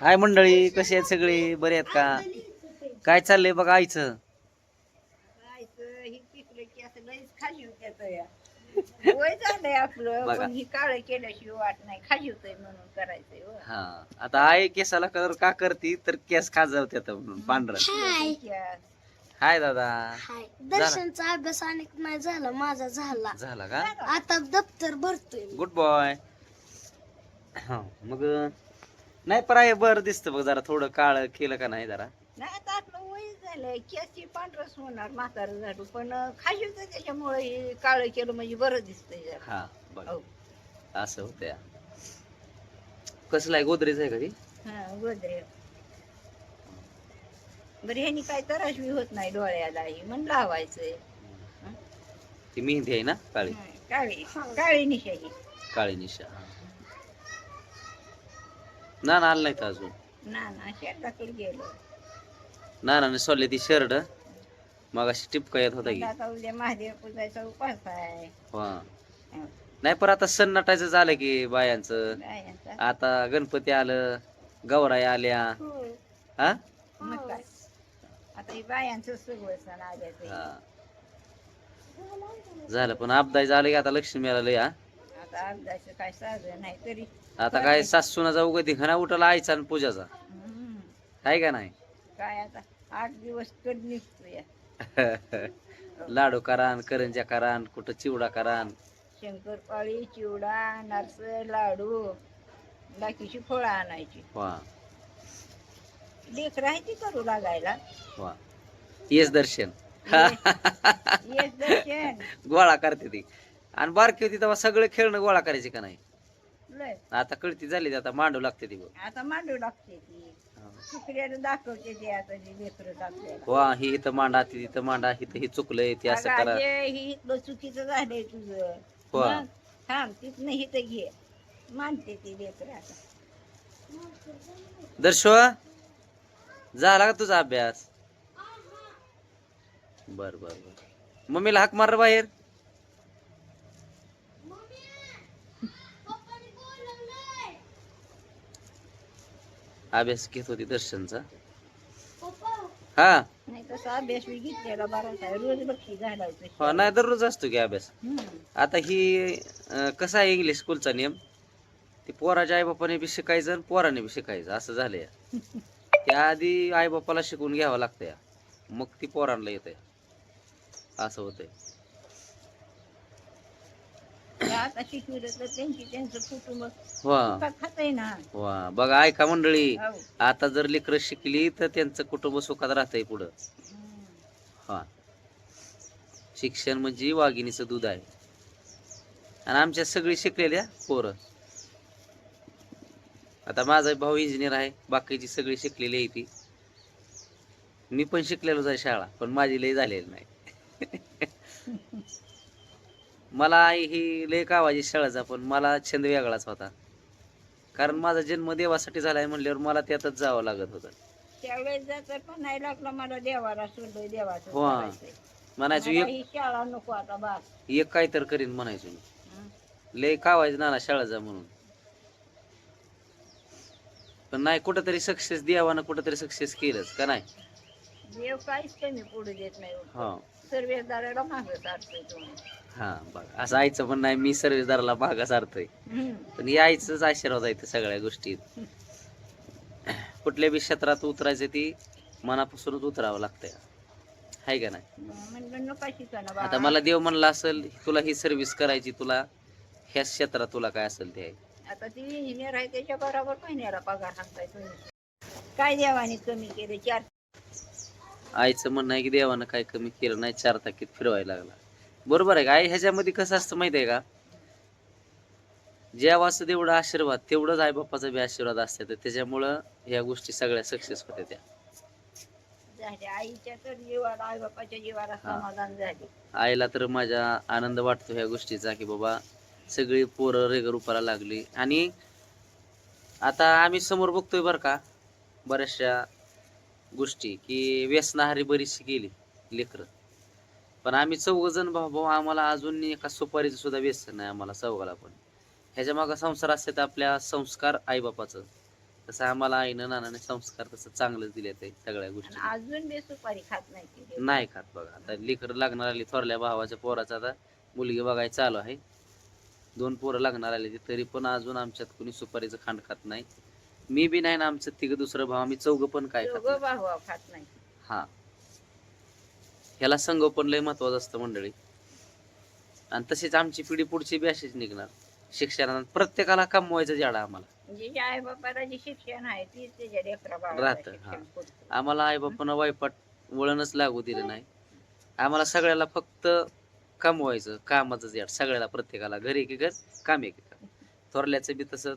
हाय मंडळी कशी आहेत सगळी? बरे आहेत का? काय चाललंय बघा आईचं? ही आता आई केसाला कलर का करती? तर केस खाजवत्यात म्हणून पांढरा. हाय. दादा. दर्शनचा अभ्यास अनेक नाही झाला माझा झाला. झाला का? आता दप्तर भरतोय. गुड बॉय मग नाही पण आहे बरं दिसतं बघ जरा थोडं काळ केलं का नाही जरा. नाही आता आपलं वय झालंय केसची पांढरस होणार म्हातारं झाडू पण होतं त्याच्यामुळे हे काळं केलं म्हणजे बरं दिसतंय जरा. हा बघ हो. असं होतं या कसलं आहे गोदरेज आहे हा गोदरे बरं ह्यानी काय त्रासवी होत नाही डोळ्याला ही म्हणून लावायचंय. ती मेहंदी आहे ना काळी? हं, काळी काळी निशाही काळी निशा ना ना आलं नाही तर अजून. ना ना शेताकडे गेलो. ना ना सोडले ती शर्ट. मग अशी टिपका येत होता की. म्हणलं आता उद्या महादेव पूजायचा उपास आहे. हा. नाही पण आता सण नटायचं झालं की बायांचं. बायांचा. आता गणपती आलं गौराई आल्या. हा. मग काय आता ही बायांचं सगळं सण आल्याचं. हा. झालं पण अपदाय झालं की आता लक्ष्मी आलं हा. आता अर्धाचं काय साधं नाही तरी. आता काय सासूनाचा उगा दिखाना उठला आईचा आणि पूजाचा. आहे का नाही? काय आता? आठ दिवस कड निघतो या लाडू करान करंजा करान कुठं चिवडा करान? शंकरपाळी चिवडा नारस लाडू बाकीची फळं आणायची. वा. करू लागायला. वा. येस दर्शन. येस दर्शन. गोळा करते ती. आणि बारकी होती तेव्हा सगळे खेळणं गोळा करायचे का नाही? लय आता कळती झाली आता मांडू लागते ती बघ. आता मांडू लागते ती. दाखवते ते आता जी लेकरं दाखवायला वा ही इथं मांडा ती तिथं मांडा इथं ही चुकलंय ते असं अगं करा. ही चुकीचं झालंय तुझं. वा. मग थांब तिथनं इथं घे. मानते ती लेकर आता. दर्शव झाला का तुझा अभ्यास? बर बर बर. मम्मीला हाक मार रे बाहेर. अभ्यास घेत होती दर्शनचा. हा. नाही तसा अभ्यास मी घेतलेला बराच आहे रोज बक्षी घालायचं हो नाही दररोज असतो की अभ्यास. आता ही कसा आहे इंग्लिश स्कूलचा नियम? ते पोराच्या आईबापाने बी शिकायचं आणि पोराने बी शिकायचं असं झालंय. त्याआधी आईबापाला शिकून घ्यावं लागतं या मग ती पोरांना येते असं होतंय. आता त्यांची त्यांचं कुटुंब वा. ना वा. बघा ऐका मंडळी हो. आता जर लेकरं शिकली तर त्यांचं कुटुंब सुखात राहतंय पुढं. हम्म. हा. शिक्षण म्हणजे वाघिणीचं दूध आहे. आणि आमच्या सगळी शिकलेल्या पोरं. आता माझा भाऊ इंजिनियर आहे बाकीची सगळी शिकलेली आहे ती. मी पण शिकलेलोच आहे शाळा पण माझी लय झालेली नाही. मला ही लय कावाजी शाळाचा पण मला छंद वेगळाच होता. कारण माझा जन्म देवासाठी झालाय म्हणल्यावर मला त्यातच जावं लागत होतं. त्यावेळेस जर पण नाही लागला मला देवाला सोडलोय देवाचं हो. करायचंय. म्हणायचो मला एक ही शाळा नको आता बास. एक काय तर करीन म्हणायचो मी. हं. लय कावायचं नाना शाळा जा म्हणून. पण नाही कुठंतरी सक्सेस देवानं कुठंतरी सक्सेस केलंच का नाही? देव काहीच कमी पडू देत नाही. हा. सर्वेदाराला मागं हा बघ असं आईचं पण नाही मी सर्व्हिसदाराला भागा सारतोय. पण ही आईचंच आशीर्वाद आहे सगळ्या गोष्टीत कुठल्या बी क्षेत्रात उतरायचं ती मनापासूनच उतरावं लागतंय. हाय का नाही? म्हणलं नका शिकायला आता मला देव म्हणला असेल तुला ही सर्व्हिस करायची तुला ह्या क्षेत्रात तुला काय असेल ते आहे. आता ती इंजिनियर आहे त्याच्या बरोबर महिन्याला पगार सांगताय तुम्ही. काय देवाने कमी केले? चार आईचं म्हणणं आहे की देवानं काय कमी केलं नाही चार ताकीत फिरवायला लागला. बरोबर आहे का? आई ह्याच्यामध्ये कसं असतं माहिती आहे का? जेव्हाचं तेवढं आशीर्वाद तेवढंच आई बाप्पाचा बी आशीर्वाद असते तर त्याच्यामुळं ह्या गोष्टी सगळ्या सक्सेस होत्या त्या. झाले आईच्या तर जीवाला आई बापाच्या जीवाला. समाधान झाले. आईला तर माझ्या आनंद वाटतो ह्या गोष्टीचा की बाबा सगळी पोरं रेग रूपाला लागली. आणि आता आम्ही समोर बघतोय बरं का बऱ्याचशा गोष्टी की व्यसनाहारी बरीचशी गेली लेकरं. पण आम्ही चौघ जण भाऊ भाऊ आम्हाला अजून एका सुपारीचं सुद्धा व्यसन नाही आम्हाला चौघाला पण. ह्याच्या मागं संसार असते तर आपल्या संस्कार आईबापाचं. तसं आम्हाला आईनं नानाने संस्कार तसं चांगलंच दिले ते सगळ्या गोष्टी. अजून बी सुपारी खात नाही. नाही खात बघा. आता लेकर लागणार आली थोरल्या भावाच्या पोराचा आता मुलगी बघाय चालू आहे. दोन पोरं लागणार आली तरी पण अजून आमच्यात कोणी सुपारीचं खांड खात नाही. मी बी नाही ना आमचं तिघ दुसरं भाव आम्ही चौघ पण काय खात नाही. भाऊ खात नाही. हा. ह्याला संगोपन लय महत्वाचं असतं मंडळी. आणि तशीच आमची पिढी पुढची बी अशीच निघणार. शिक्षणात प्रत्येकाला कमवायचं जाडा आम्हाला. जे आई बापाला जे शिक्षण आहे तीच त्याच्या लेकरा बाळाला राहतं, शिक्षण. पुरतं. आम्हाला आईबापांना वायपाट वळणच लागू दिलं नाही. आम्हाला सगळ्याला फक्त कमवायचं कामाचं याड सगळ्याला प्रत्येकाला घरी एक घर काम एक काम थोरल्याचं बी तसं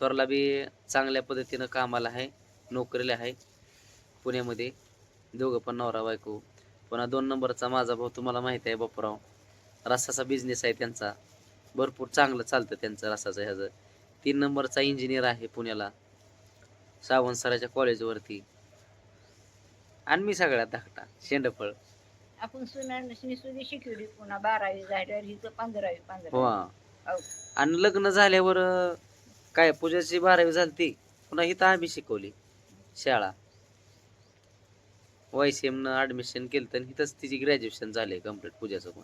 थोरला बी चांगल्या पद्धतीनं कामाला आहे नोकरीला आहे पुण्यामध्ये. दोघं पण नवरा बायको. पुन्हा दोन नंबरचा माझा भाऊ तुम्हाला माहिती आहे बापूराव. रसाचा बिझनेस आहे त्यांचा. भरपूर चांगलं चालतं त्यांचं रसाचं ह्याचं. तीन नंबरचा इंजिनियर आहे पुण्याला. सावंत सराच्या कॉलेजवरती आणि मी सगळ्यात धाकटा शेंडफळ. आपण सुनांनी शिकवली पुन्हा बारावी झाल्यावर हिचं पंधरावी हो. पंधरावी हो. आणि लग्न झाल्यावर काय पूजाची बारावी झालती. पुन्हा इथं आम्ही शिकवली. शाळा. वायसीएमनं ॲडमिशन केलं तर इथंच तिची ग्रॅज्युएशन झाले कंप्लीट पूजाचं पण.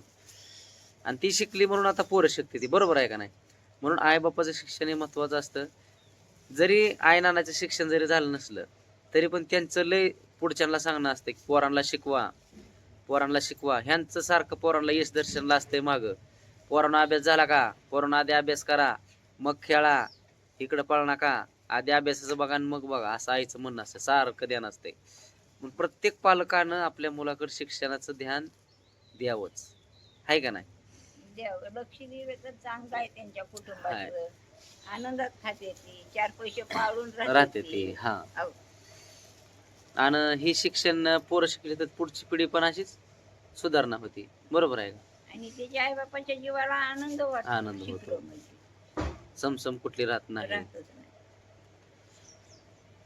आणि ती शिकली म्हणून आता पोरं शिकते ती. बरोबर आहे का नाही? म्हणून आईबापाचं शिक्षण हे महत्त्वाचं असतं. जरी आई नानाचं शिक्षण जरी झालं नसलं तरी पण त्यांचं लय पुढच्यांना सांगणं असतं की पोरांना शिकवा. पोरांना शिकवा. ह्यांचं सारखं पोरांना यश दर्शनला असतंय मागं. पोरांना अभ्यास झाला का? पोरांना आधी अभ्यास करा. मग खेळा. इकडं पळ नका. आधी अभ्यासाचं बघा आणि मग बघा. असं आईचं म्हणणं असतं. सारखं ध्यान असते मग प्रत्येक पालकानं आपल्या मुलाकडे शिक्षणाचं ध्यान द्यावंच. आहे का नाही? द्यावं. लक्ष दिलं तर चांगलं आहे त्यांच्या कुटुंबाचं. आनंदात खाते ती. चार पैसे पाळून राहते ते. हा. हो. आणि हे शिक्षण पोरं शिकले तर पुढची पिढी पण अशीच सुधारणा होती. बरोबर आहे का? आणि त्याच्या आई बापाच्या जीवाला आनंद वाटतो. आनंद होतो. समसम कुठली राहत नाही. राहतच नाही.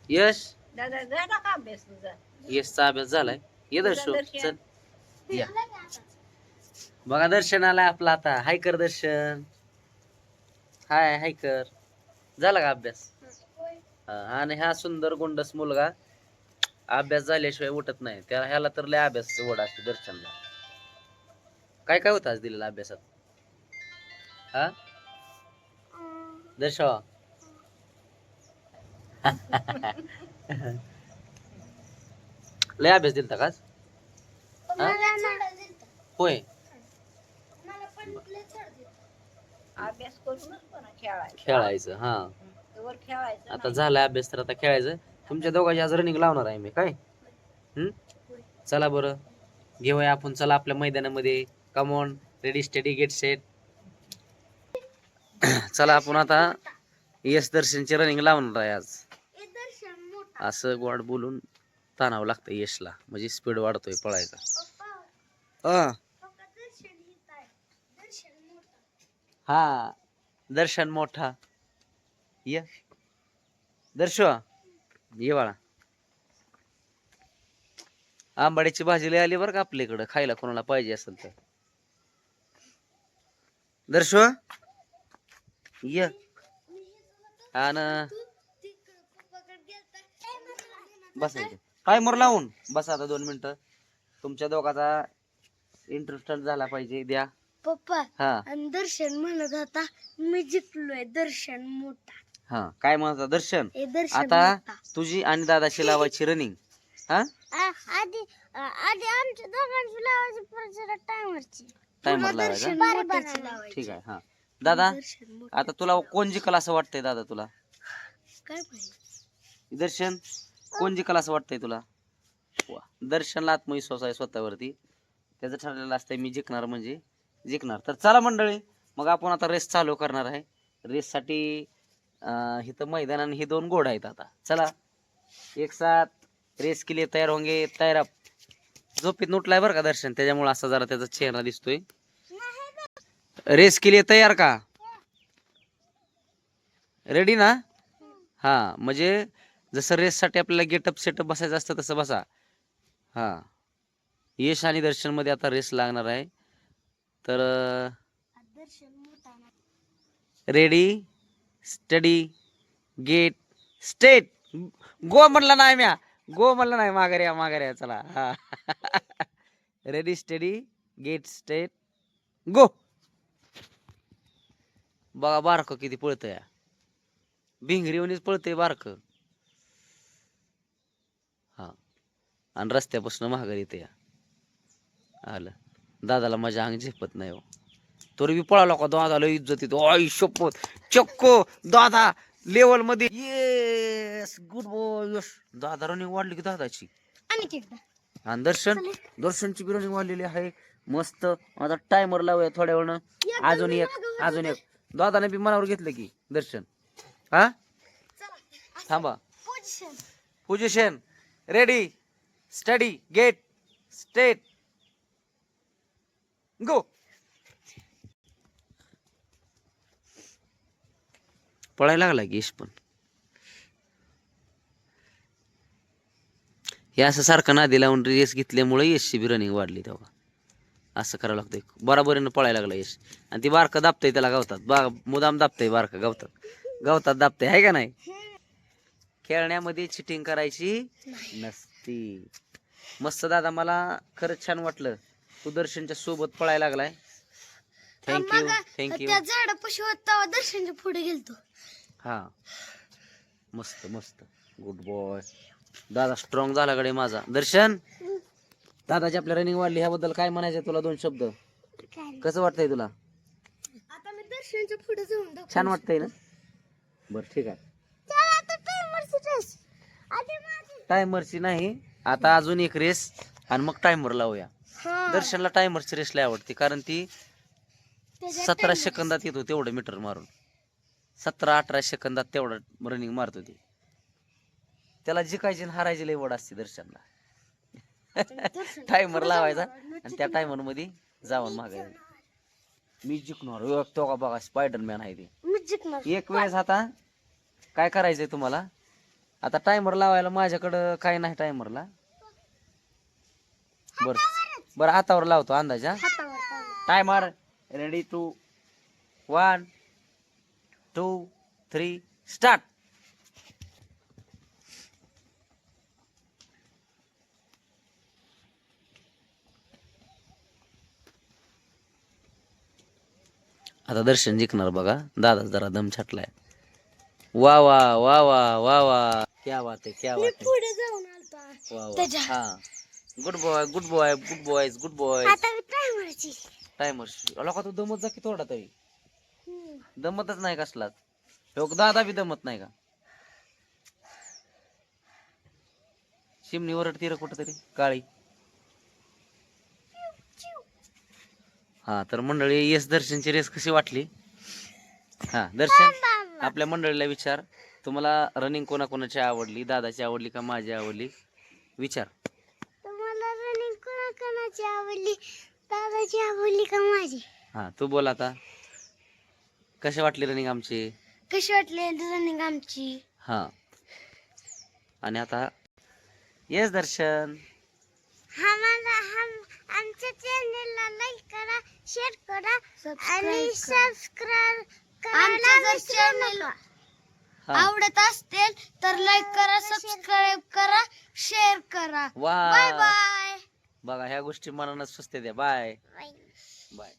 यश? दादा झाला का अभ्यास तुझा यशचा अभ्यास झालाय. ये दर्शो दर्शन. चल. या. बघा दर्शन आलाय आपला आता. हाय कर दर्शन. हाय हाय कर. झाला का अभ्यास? हा, आणि हा सुंदर गोंडस मुलगा अभ्यास झाल्याशिवाय उठत नाही. त्याला ह्याला तर लय अभ्यास ओढ असते दर्शनला. काय काय होतं आज दिलेला अभ्यासात? हा? दर्शवा लय अभ्यास दिलता का? होय अभ्यास खेळायचं खेळायचं हा. खेळायचं आता नाही. झाला अभ्यास तर आता खेळायचं. तुमच्या दोघांची आज रनिंग लावणार आहे मी काय? हम्म चला बरं. घेऊया आपण चला आपल्या मैदानामध्ये. Come on ready steady get set चला आपण आता यश दर्शनची रनिंग लावणार आहे आज. असं गोड बोलून ताणावं लागतं यशला. म्हणजे स्पीड वाढतोय पळायचा. अं, हा. दर्शन मोठा. ये. दर्शो ये बाळा. आंबाड्याची भाजी लय आली बरं का आपल्या इकडं खायला कोणाला पाहिजे असेल तर. दर्शो ये. बसायचं टायमर लावून? बसा आता दोन मिनिटं. तुमच्या दोघाचा इंटरेस्ट झाला पाहिजे द्या. पप्पा हा. आणि दर्शन म्हणत होता मी जिंकलोय दर्शन मोठा. हा काय म्हणता दर्शन. हे दर्शन आता मोठा. तुझी आणि दादाची लावायची रनिंग हा? आ- आधी आ- आधी आमच्या दोघांची लावायची परत टायमरची टायमर लावायचा? लावायची. ठीक आहे हा. दादा. आता तुला कोण जिंकल असं वाटतंय दादा तुला? काय दर्शन? कोण जिंकल असं वाटतंय तुला? वा. दर्शनला आत्मविश्वास आहे स्वतःवरती. त्याचं ठरलेलं असतंय मी जिंकणार म्हणजे जिंकणार. तर चला मंडळी मग आपण आता रेस चालू करणार आहे. रेससाठी इथं मैदान आणि हे दोन घोड आहेत आता. चला एक साथ रेस के लिए तयार होंगे तयार झोपेत उठलाय बरं का दर्शन? त्याच्यामुळे असा जरा त्याचा चेहरा दिसतोय. रेस के लिए तयार का? रेडी ना? हा म्हणजे जसं रेससाठी आपल्याला गेटअप सेटअप बसायचं असतं तसं बसा. हा. यश आणि दर्शनमध्ये आता रेस लागणार आहे. तर ready steady get set go म्हणला नाही म्या. गो म्हणला नाही. माघार या माघार या चला. हा ready steady get set go बघा बारक किती पळतंय. भिंगरीवणीच पळतंय बारक. हा. आणि रस्त्यापासून माघारी येते आलं. दादाला माझ्या अंग झेपत नाही हो. तरी बी पळाला का दादाला इज्जत येतो. आई शपथ. चक्को. दादा लेवलमध्ये. येस गुड बॉय यस दादा रनिंग वाढली की दादाची? आणि दर्शन? दर्शनची बी रनिंग वाढलेली आहे. मस्त. आता टायमर लावूया थोड्या वेळानं. अजून एक. अजून एक. दादाने बी मनावर घेतलं की दर्शन. हा? थांबा. Position ready steady get set go पळायला लागला की यश पण. हे असं सारखं नादी लावून रेस घेतल्यामुळे यशची बी रनिंग वाढली तेव्हा. असं करावं लागतंय बराबरीनं पळायला लागला यश. आणि ती बारकं दाबतंय त्याला गावतात. बा मुदाम दाबतंय बारकं गावतात. गावतात दाबतंय आहे का नाही? खेळण्यामध्ये चिटिंग करायची नसती. मस्त दादा मला खरंच छान वाटलं. तू दर्शनच्या सोबत पळायला लागलाय. थँक्यू थँक्यू त्या झाडापाशी होता दर्शनच्या पुढे गेलतो. हा. मस्त मस्त. गुड बॉय दादा स्ट्रॉंग झाला कडे माझा. दर्शन? दादाची आपल्या रनिंग वाढली ह्याबद्दल काय म्हणायचं तुला दोन शब्द? कसं वाटतंय तुला? आता मी दर्शनच्या पुढे जाऊन दाखव छान वाटतंय ना? बरं ठीक आहे. चला आता टाइमरची रेस आधी माझी टायमरची नाही आता अजून एक रेस आणि मग टायमर लावूया. हा. दर्शनला टायमरची रेस लय आवडते कारण ती त्याच्यात सतरा timer. सेकंदात येतो तेवढं मीटर मारून. सतरा अठरा सेकंदात तेवढं रनिंग मारतो ती. त्याला जिकायची आणि हारायची लय वड असते दर्शनला. दर्शन. टायमर लावायचा आणि त्या टायमरमध्ये जाऊन मागायचं मी जिंकणार. तो का बघा स्पायडरमॅन आहे ते. एक वेळेस आता काय करायचंय तुम्हाला? आता टायमर लावायला माझ्याकडं काय नाही टायमरला बर बर हातावर लावतो अंदाजा. Timer ready two one two three start आता दर्शन जिंकणार बघा. दादा जरा दम छाटलाय. वा वा वा वा वा वा. क्या बात आहे क्या बात आहे. पुढे जाऊन आलतो वा वा. त्याच्या. हा. Good boy good boy good boys good boy आता टायमर लोका तू दमत जा की थोडा तरी. दमतच नाही कसलाच. ह्यो दादा बी दमत नाही का? शिमणी ओरडती रे कुठं तरी काळी. हा तर मंडळी येस दर्शनची रेस कशी वाटली? हा दर्शन आपल्या मंडळीला विचार. तुम्हाला रनिंग कोणाकोणाची आवडली? दादाची आवडली का माझी आवडली? विचार. तुम्हाला रनिंग कोणा कोणाची आवडली? दादाची आवडली का माझी? हा तू बोल आता. कशी वाटली रनिंग आमची? कशी वाटली रनिंग आमची? हा. आणि आता येस दर्शन. हा आमच्या चॅनलला लाईक करा शेअर करा आणि सबस्क्राईब करायला विसरू नका हा. आवडत असतील तर लाईक करा सबस्क्राईब करा. शेअर करा वा. बाय बाय बघा ह्या गोष्टी मनानं सुचते द्या बाय बाय